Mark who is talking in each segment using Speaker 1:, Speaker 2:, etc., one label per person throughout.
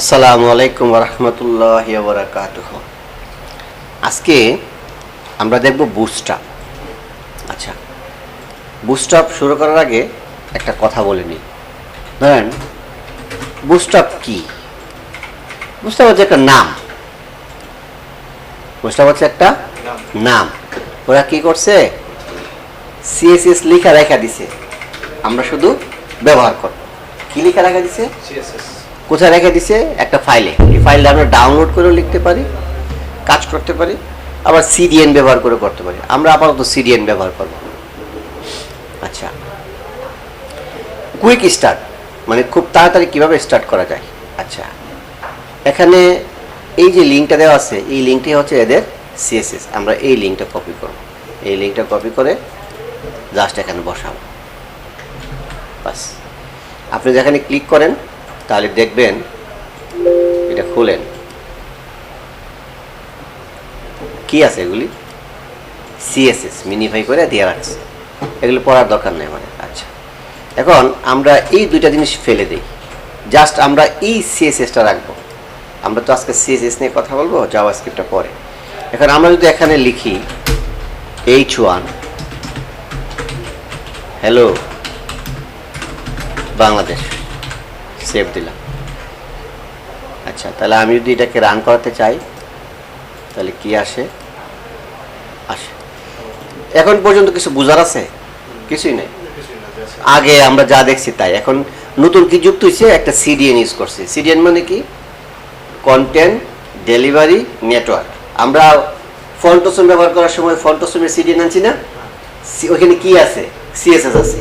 Speaker 1: আসসালামু আলাইকুম রহমতুল্লাহ বরাকাতুহ আজকে আমরা দেখব বুস্টাপ আচ্ছা বুস্টাপ শুরু করার আগে একটা কথা বলে নিই। ধরেন বুস্টাপ কি? বুস্টাপ হচ্ছে একটা নাম। বুস্টাপ হচ্ছে একটা নাম। ওরা কি করছে? সিএসএস লিখা রেখা দিছে। আমরা শুধু ব্যবহার করব। কি লিখা রেখা দিছে?
Speaker 2: সিএসএস
Speaker 1: কোথায় রেখে দিছে? একটা ফাইলে এই ফাইলটা আমরা ডাউনলোড করেও লিখতে পারি, কাজ করতে পারি, আবার সিডিএন ব্যবহার করে করতে পারি। আমরা আপাতত সিডিএন ব্যবহার করব। আচ্ছা। কুইক স্টার্ট মানে খুব তাড়াতাড়ি কীভাবে স্টার্ট করা যায়? আচ্ছা। এখানে এই যে লিঙ্কটা দেওয়া আছে, এই লিঙ্কটি হচ্ছে এদের সিএসএস আমরা এই লিঙ্কটা কপি করব। এই লিঙ্কটা কপি করে জাস্ট এখানে বসাবো। বাস। আপনি যেখানে ক্লিক করেন তাহলে দেখবেন, এটা খুলেন। কি আছে এগুলি? সিএসএস মিনিফাই করে দিয়ে রাখছে। এগুলো পড়ার দরকার নেই মানে আচ্ছা। এখন আমরা এই দুইটা জিনিস ফেলে দিই। জাস্ট আমরা এই সিএসএসটা রাখব। আমরা তো আজকে সিএসএস নিয়ে কথা বলব জাভা স্ক্রিপ্টটা পরে। এখন আমরা যদি এখানে লিখি H one hello Bangladesh. Save দিলাম। আচ্ছা তাহলে আমি যদি এটাকে রান করাতে চাই তাহলে কি আসে? আসে। এখন পর্যন্ত কিছু বোঝার আছে? কিছুই নেই। আগে আমরা যা দেখছি তাই। এখন নতুন কি যুক্ত হয়েছে একটা সিডিএন ইউজ করছে। সিডিএন মানে কি? কন্টেন্ট ডেলিভারি নেটওয়ার্ক আমরা ফন্টোসম ব্যবহার করার সময় ফন্টোসমের সিডিএন আনছি না? ওখানে কি আছে? সিএসএস আছে।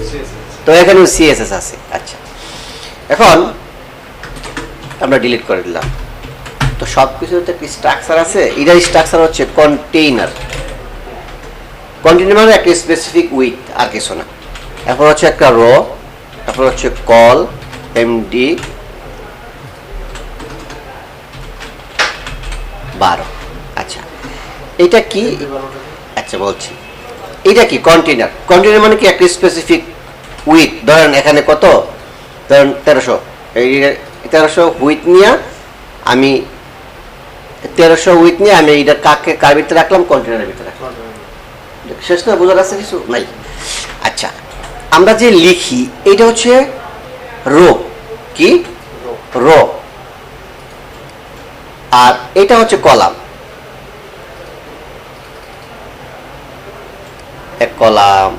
Speaker 1: তো এখানেও সিএসএস আছে। আচ্ছা। এখন আমরা ডিলিট করে দিলাম। তো সব কিছুর তো স্ট্রাকচার আছে, এটার স্ট্রাকচার হচ্ছে কন্টেইনার কন্টেইনার মানে একটা স্পেসিফিক উইথ আর কিছু না। এরপর হচ্ছে একটা র তারপর হচ্ছে কল এমডি বারো। আচ্ছা এটা কি? আচ্ছা বলছি। এটা কি? কন্টেইনার কন্টেইনার মানে কি? একটা স্পেসিফিক উইথ ধরেন এখানে কত? ধরেন তেরোশো। এই তেরোশো উইথ নিয়ে আমি তেরোশো উইথ নিয়ে আমি এইটা কাকে কার ভিতরে রাখলাম? কন্টেনারের ভিতরে রাখলাম। শেষ না? বোঝার আছে কিছু? নাই। আচ্ছা আমরা যে লিখি এটা হচ্ছে রো। কি? রো। আর এটা হচ্ছে কলাম। এক কলাম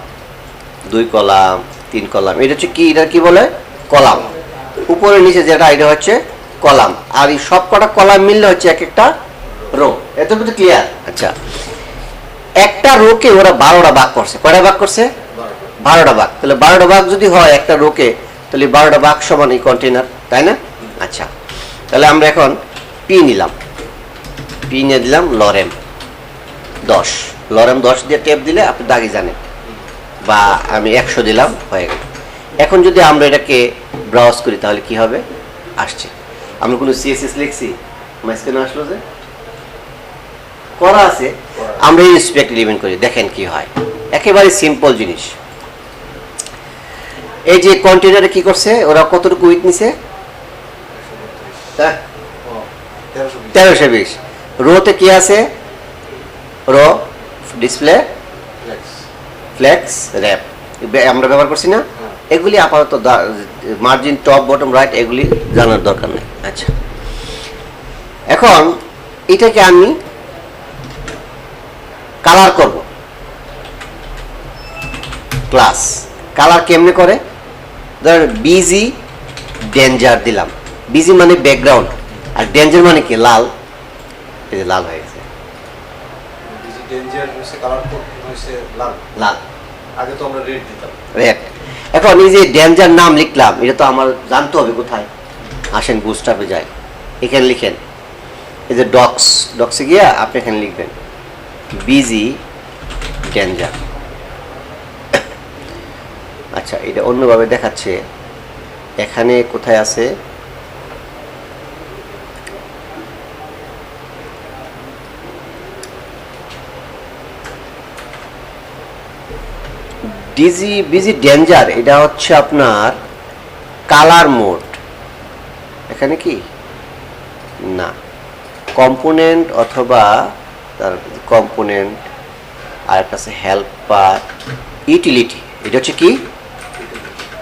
Speaker 1: দুই কলাম তিন কলাম। এটা হচ্ছে কি? এটা কি বলে? কলাম। উপরে নিচে যেটা এটা হচ্ছে কলাম। আর এই সব কটা কলাম মিললে হচ্ছে এক একটা রো। এত কিন্তু ক্লিয়ার আচ্ছা। একটা রোকে ওরা বারোটা ভাগ করছে। কয়টা ভাগ করছে? বারোটা ভাগ। তাহলে বারোটা ভাগ যদি হয় একটা রোকে, তাহলে বারোটা ভাগ সমান এই কন্টেনার তাই না? আচ্ছা। তাহলে আমরা এখন পি নিলাম। পি নিয়ে দিলাম লরেম দশ। লরেম দশ দিয়ে টেপ দিলে আপনি দাগি জানেন। বা আমি একশো দিলাম, হয়ে গেল। এখন যদি আমরা এটাকে ব্রাউজ করি তাহলে কি হবে? আসছে। আমরা কোনো সিএসএস লিখছি মাঝখানে আসলো যে? করা আছে। আমরা ইন্সপেক্ট ইলিভেন করি দেখেন কি হয়। একেবারে সিম্পল জিনিস। এই যে কন্টেনারে কি করছে? ওরা কতটুকু উইথ নিছে? হ্যাঁ? তেরোশো বিশ। রোতে কি আছে? রো ডিসপ্লে ফ্লেক্স র্যাপ আমরা ব্যবহার করছি না? এগুলি আপাতত মার্জিন টপ বটম রাইট এগুলি জানার দরকার নেই। আচ্ছা। এখন এটাকে আমি কালার করব। ক্লাস কালার কেমনে করে? ধরেন বিজি ডেঞ্জার দিলাম। বিজি মানে ব্যাকগ্রাউন্ড আর ডেঞ্জার মানে কি? লাল। এই যে লাল হয়ে গেছে।
Speaker 2: লাল।
Speaker 1: লাল।
Speaker 2: আগে তো আমরা রেড দিতাম।
Speaker 1: রেড এখন আমি যে ড্যাঞ্জার নাম লিখলাম, এটা তো আমার জানতে হবে কোথায়? আসেন বুস্টাপে যাই। এখানে লিখেন, এই যে ডক্স ডক্সে গিয়া আপনি এখানে লিখবেন বিজি ড্যাঞ্জার। আচ্ছা এটা অন্যভাবে দেখাচ্ছে। এখানে কোথায় আছে? ডিজি বিজি ডেঞ্জার এটা হচ্ছে আপনার কালার মোড এখানে কি? না। কম্পোনেন্ট অথবা তার কম্পোনেন্ট আর একটা আছে হেল্পার ইউটিলিটি এটা হচ্ছে কি?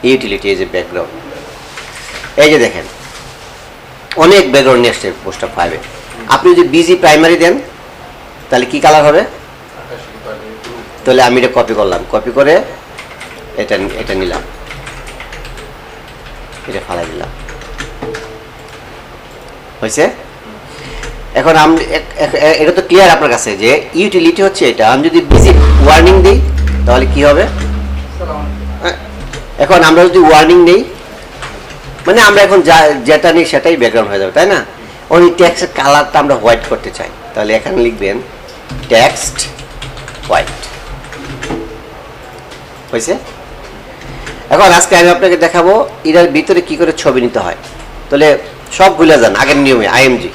Speaker 1: ইউটিলিটি এই যে ব্যাকগ্রাউন্ড এই যে দেখেন, অনেক ব্যাকগ্রাউন্ড নিয়ে আসছে পোস্টার ফাইভে আপনি যদি বিজি প্রাইমারি দেন, তাহলে কি কালার হবে? তাহলে আমি এটা কপি করলাম। কপি করে এটা এটা নিলাম। এটা ফালাই দিলাম। হয়েছে? এখন আমি এটা তো ক্লিয়ার আপনার কাছে যে ইউটিলিটি হচ্ছে এটা। আমি যদি ভিজিট ওয়ার্নিং দিই তাহলে কি হবে? এখন আমরা যদি ওয়ার্নিং নেই মানে আমরা এখন যা যেটা নিই সেটাই ব্যাকগ্রাউন্ড হয়ে যাবে তাই না? ওই ট্যাক্সের কালারটা আমরা হোয়াইট করতে চাই। তাহলে এখানে লিখবেন টেক্সট হোয়াইট হয়েছে? এখন আজকে আমি আপনাকে দেখাবো এটার ভিতরে কি করে ছবি নিতে হয়। তাহলে সব ভুলে যান, আগের নিয়মে আইএমজি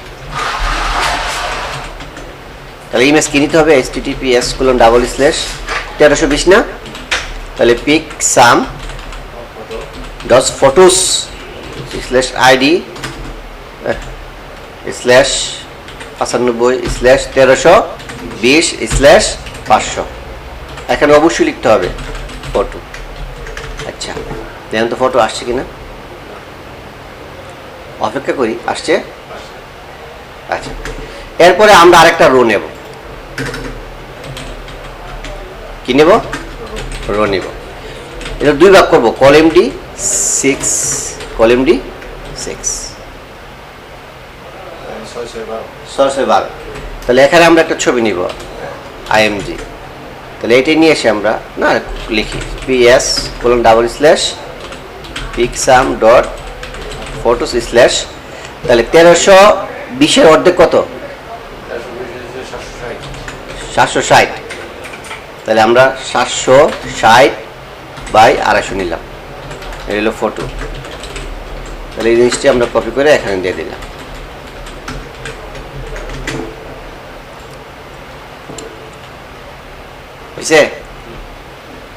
Speaker 1: তাহলে ইমেজ কি নিতে হবে? S TTP S colon double slash তেরোশো বিশ না? তাহলে pic sum dot photos slash ID slash পঁচানব্বই স্ল্যাশ তেরোশো বিশ স্ল্যাশ পাঁচশো। এখানে অবশ্যই লিখতে হবে ফটো আচ্ছা দেখেন তো ফটো আসছে কিনা? অপেক্ষা করি আসছে? আচ্ছা এরপরে আমরা আরেকটা রো নেব। কি নেব? রো নেব। এটা দুই ভাগ করব col M D six col M D six সরাসরি বারো তাহলে এখানে আমরা একটা ছবি নিব আইএমজি তাহলে এটাই নিয়ে এসে আমরা, না, লিখি PS colon double slash picsum dot photos slash তাহলে তেরোশো বিশের অর্ধেক কত?
Speaker 2: সাতশো ষাট।
Speaker 1: তাহলে আমরা সাতশো ষাট বাই আড়াইশো নিলাম। এই হলো ফটো তাহলে এই জিনিসটি আমরা কপি করে এখানে দিয়ে দিলাম। বুঝছে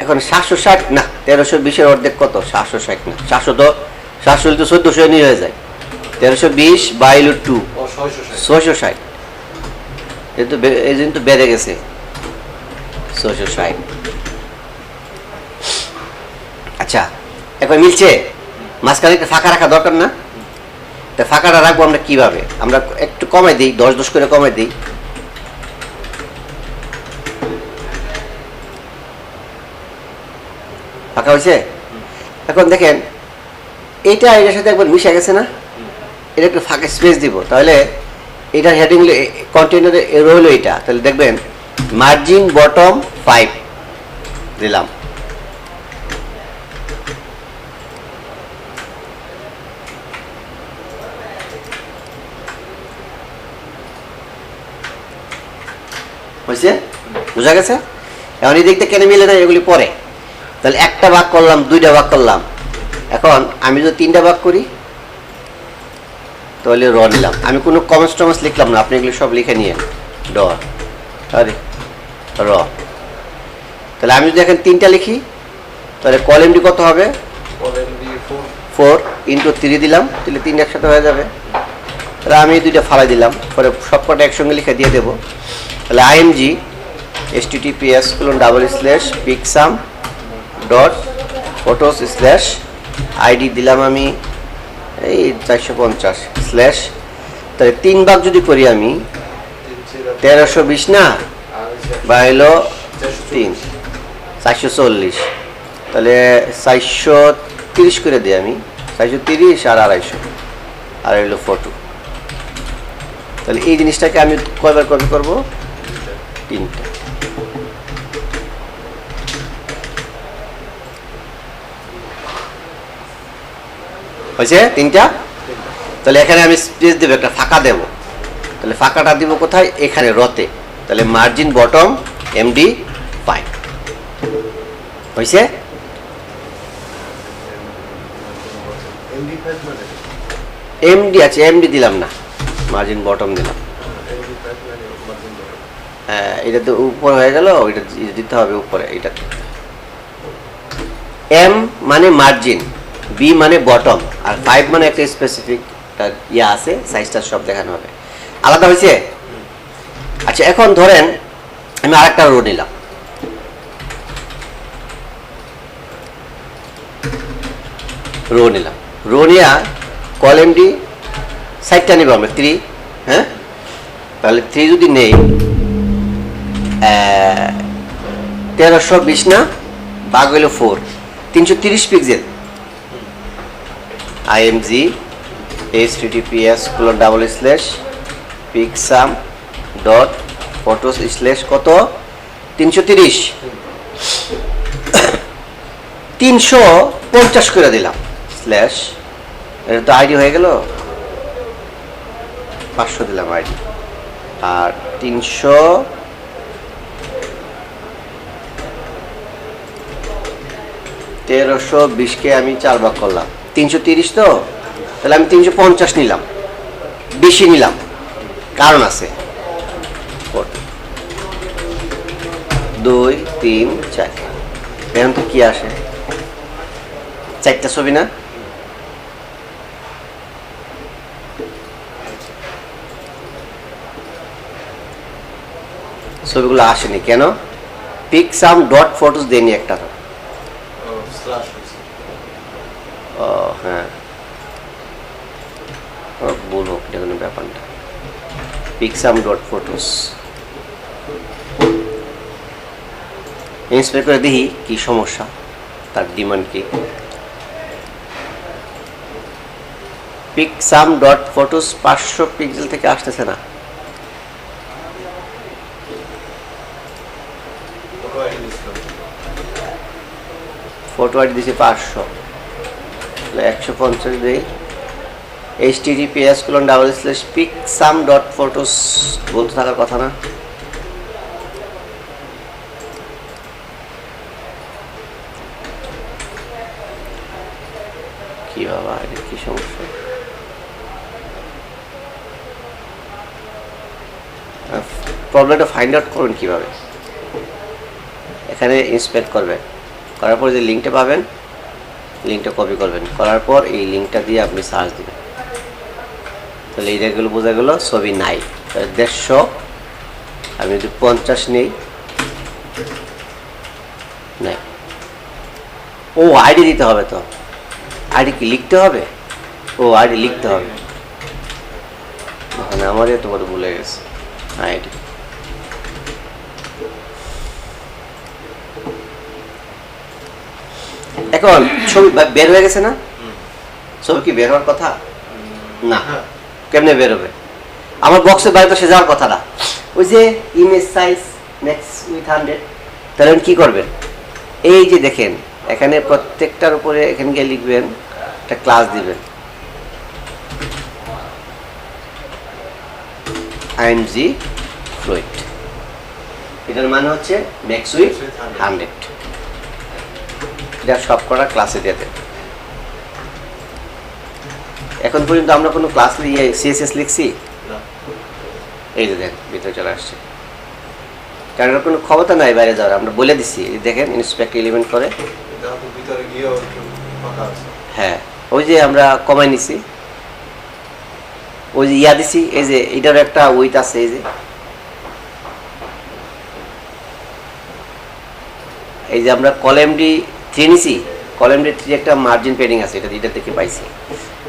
Speaker 1: এখন সাতশো ষাট? না তেরোশো বিশের অর্ধেক কত? সাতশো ষাট না। সাতশো তো সাতশো তো চোদ্দোশো নিয়ে হয়ে যায়। তেরোশো বিশ বাইল টু।
Speaker 2: ছয়শো ষাট।
Speaker 1: কিন্তু এই জন্য তো বেড়ে গেছে। ছয়শো ষাট। আচ্ছা এখন মিলছে? মাঝখানে একটা ফাঁকা রাখা দরকার না? তা ফাঁকাটা রাখব আমরা কীভাবে? আমরা একটু কমাই দিই দশ দশ করে কমাই দিই। ফাঁকা হয়েছে? এখন দেখেন এইটা এটার সাথে একবার মিশে গেছে না? এটা একটু ফাঁকা স্পেস দিব। তাহলে এটার হেডিং কন্টেনারে এরো হলো এটা। তাহলে দেখবেন মার্জিন বটম ফাইভ দিলাম। হয়েছে? বোঝা গেছে? এখন এই দিকটা কেন মিলে না, এগুলি পরে। তাহলে একটা ভাগ করলাম দুইটা ভাগ করলাম। এখন আমি যদি তিনটা ভাগ করি তাহলে র নিলাম। আমি কোনো কমেন্টস টমেন্টস লিখলাম না আপনি এগুলো সব লিখে নিয়েন। ড আরে র। তাহলে আমি যদি এখন তিনটা লিখি তাহলে কলেমটি কত হবে?
Speaker 2: ফোর
Speaker 1: ইন্টু থ্রি দিলাম তাহলে তিন একসাথে হয়ে যাবে। তাহলে আমি দুইটা ফালাই দিলাম পরে সব কটা একসঙ্গে লিখে দিয়ে দেবো। তাহলে IMG S T T P S double slash picsum dot photos slash ID দিলাম আমি, এই চারশো পঞ্চাশ স্ল্যাশ তাহলে তিন ভাগ যদি করি আমি, তেরোশো বিশ না? বা হলো তিন। চারশো চল্লিশ। তাহলে চারশো তিরিশ করে দিই আমি, চারশো তিরিশ আর আড়াইশো, আর হলো ফটো তাহলে এই জিনিসটাকে আমি কয়বার কপি করব? তিনটা। হয়েছে তিনটা? তাহলে এখানে আমি স্পেস দেবো একটা ফাঁকা দেব। তাহলে ফাঁকাটা দিব কোথায়? এখানে রতে তাহলে মার্জিন বটম এমডি ফাইভ হয়েছে? এমডি আছে এমডি দিলাম না। মার্জিন বটম দিলাম। হ্যাঁ, এটা তো উপর হয়ে গেল এটা দিতে হবে উপরে এটা এম মানে মার্জিন বি মানে বটম আর ফাইভ মানে একটা স্পেসিফিক একটা ইয়া আছে সাইজটা সব দেখানো হবে। আলাদা হয়েছে? আচ্ছা এখন ধরেন আমি আরেকটা রো নিলাম। রো নিলাম। রো নিয়া কলেম ডি সাইডটা নিব আমরা থ্রি হ্যাঁ? তাহলে থ্রি যদি নেই তেরোশো বিশ না? বাঘ হইল ফোর তিনশো তিরিশ pixel IMG H TTPS colon double slash picsum dot photos slash কত? তিনশো তিরিশ। তিনশো পঞ্চাশ করে দিলাম। স্ল্যাশ এটা তো আইডি হয়ে গেল। পাঁচশো দিলাম আইডি আর তিনশো তেরোশো বিশকে আমি চার ভাগ করলাম। তিনশো তিরিশ তো? তাহলে আমি তিনশো পঞ্চাশ নিলাম। বেশি নিলাম। কারণ আছে? দুই, তিন, চার। এখন তো কি আসে? চারটা ছবি না? ছবিগুলো আসেনি। কেন? পিক সাম ডট ফটোস দেয়নি একটা।
Speaker 2: ও
Speaker 1: ও হ্যাঁ। ভুল হোক এটা কোনো ব্যাপার না পিকসাম ডট ফটোস ইন্সপেক্ট করে দেখি কি সমস্যা, তার ডিমান্ড কি। পিকসাম ডট ফটোস পাঁচশো পিক্সেল থেকে আসতেছে না।
Speaker 2: ফটো আইডি
Speaker 1: দিয়েছি পাঁচশো। একশো পঞ্চাশ দিই। H TTPS colon double slash pic sum dot photos বলতে থাকার কথা না। কি বাবা কি সমস্যা? প্রবলেমটা ফাইন্ড আউট করবেন কীভাবে। এখানে ইন্সপেক্ট করবেন। করার পর যে লিঙ্কটা পাবেন লিঙ্কটা কপি করবেন। করার পর এই লিঙ্কটা দিয়ে আপনি সার্চ দিবেন। তাহলে এই জায়গাগুলো বোঝা গেল, ছবি নাই। দেড়শো, আমি যদি পঞ্চাশ নেই, নাই। ও আইডি দিতে হবে তো। আইডি কি লিখতে হবে? ও আইডি লিখতে হবে। ওখানে আমারই তো বড় ভুলে গেছে। আইডি এখন ছবি বের হয়ে গেছে না? ছবি কি বের হওয়ার কথা? না। কেমনে বেরোবে আমার বক্সের বাইরে তো সে যাওয়ার কথা না। ওই যে image size next with hundred তাহলে কি করবেন? এই যে দেখেন, এখানে প্রত্যেকটার উপরে এখানে গিয়ে লিখবেন, একটা ক্লাস দিবেন। আইএমজি ফ্লুইড এটার মানে হচ্ছে নেক্সট উইথ হান্ড্রেড এটা সব করা ক্লাসে দিয়ে দেন এখন পর্যন্ত আমরা কোনো ক্লাস ইয়ে সিএসএস লিখছি? এই যে দেখেন ভিতরে চলে আসছে। কারণ কোনো ক্ষমতা নাই বাইরে যাওয়ার আমরা বলে এই দেখেন ইন্সপেক্ট এলিমেন্ট করে। হ্যাঁ ওই যে আমরা কমাই নিছি। ওই যে ইয়া দিছি এই যে এটার একটা উইথ আছে এই যে। এই যে আমরা কলেম ডি থ্রি নিছি কলেম ডি থ্রি একটা মার্জিন পেডিং আছে এটা এটা থেকে পাইছি।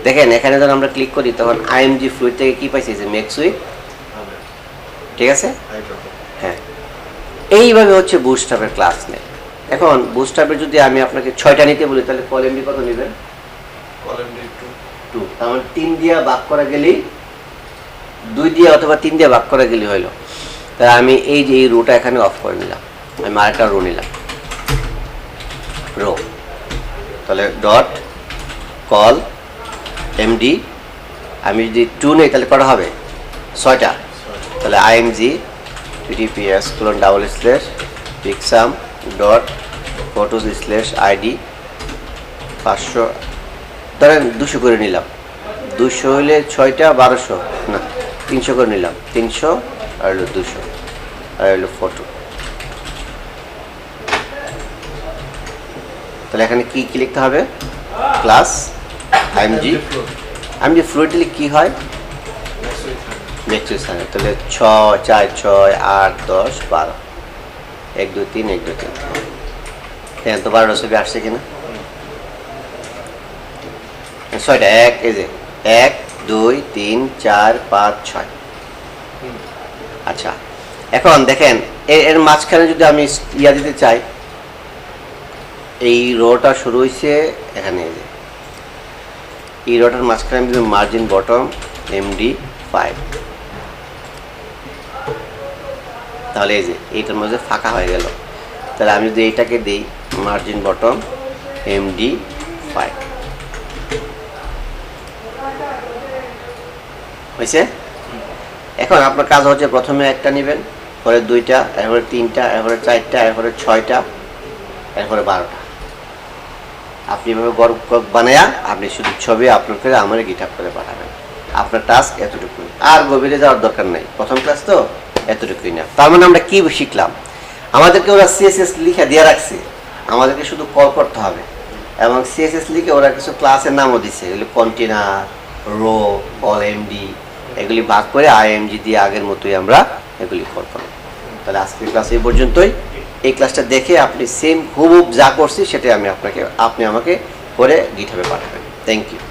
Speaker 1: দেখেন এখানে যখন আমরা ক্লিক করি তখন আইএমজি ফ্লুইড থেকে কি পাইছি? যে মেক্স উইথ ঠিক আছে? হ্যাঁ। এইভাবে হচ্ছে বুস্টাপের ক্লাস নেয়। এখন বুস্টাপের যদি আমি আপনাকে ছয়টা নিতে বলি তাহলে কলেমডি কত নেবেন?
Speaker 2: কলেম ডি টু
Speaker 1: টু তার মানে তিন দিয়া ভাগ করা গেলেই দুই দিয়ে অথবা তিন দিয়ে ভাগ করা গেলেই হইল। তাহলে আমি এই যে এই রোটা এখানে অফ করে নিলাম। আমি আরেকটা রো নিলাম। রো তাহলে ডট কল এমডি আমি যদি টু নেই তাহলে কটা হবে? ছয়টা। তাহলে IMG https colon double slash picsum dot photos slash ID পাঁচশো। ধরেন দুশো করে নিলাম। দুশো হইলে ছয়টা, বারোশো। না, তিনশো করে নিলাম। তিনশো আর হলো দুশো। আর হলো ফটো তাহলে এখানে কি কি লিখতে হবে? ক্লাস আইএমজি যে ফ্লুইডলি কি হয়? মেট্রিক সাইন তাহলে ছয় চার, ছয়, আট, দশ, বারো। এক, দুই, তিন, এক, দুই, তিন। হ্যাঁ তো বারোটা ছবি আসছে কিনা? ছয়টা, এক, এই যে, এক, দুই, তিন, চার, পাঁচ, ছয়। আচ্ছা এখন দেখেন এর মাঝখানে যদি আমি ইয়া দিতে চাই এই রোটা শুরু হয়েছে এখানে। এই রোটার মাঝখানে আমি যদি মার্জিন বটম এমডি ফাইভ তাহলে এই যে, এইটার মধ্যে ফাঁকা হয়ে গেল। তাহলে আমি যদি এইটাকে দিই মার্জিন বটম এমডি ফাইভ হয়েছে এখন আপনার কাজ হচ্ছে প্রথমে একটা নেবেন, পরে দুইটা, এরপরে তিনটা, এরপরে চারটা, এরপরে ছয়টা, এরপরে বারোটা। আপনি এভাবে গর্ব বানায়া আপনি শুধু ছবি আপলোড করে আমার গিটাপ করে পাঠাবেন। আপনার টাস্ক এতটুকুই। আর গভীরে যাওয়ার দরকার নাই। প্রথম ক্লাস তো এতটুকুই না। তার মানে আমরা কি শিখলাম? আমাদেরকে ওরা সিএসএস লিখে দিয়ে রাখছে। আমাদেরকে শুধু কল করতে হবে। এবং সিএসএস লিখে ওরা কিছু ক্লাসের নামও দিচ্ছে এগুলো কন্টেনার রো অল এমডি এগুলি ভাগ করে আইএমজি দিয়ে আগের মতোই আমরা এগুলি কল করব তাহলে আজকের ক্লাস এই পর্যন্তই। এই ক্লাসটা দেখে আপনি সেম হুবহুব যা করছি সেটাই আমি আপনাকে, আপনি আমাকে করে গিঠাবে পাঠাবেন। Thank you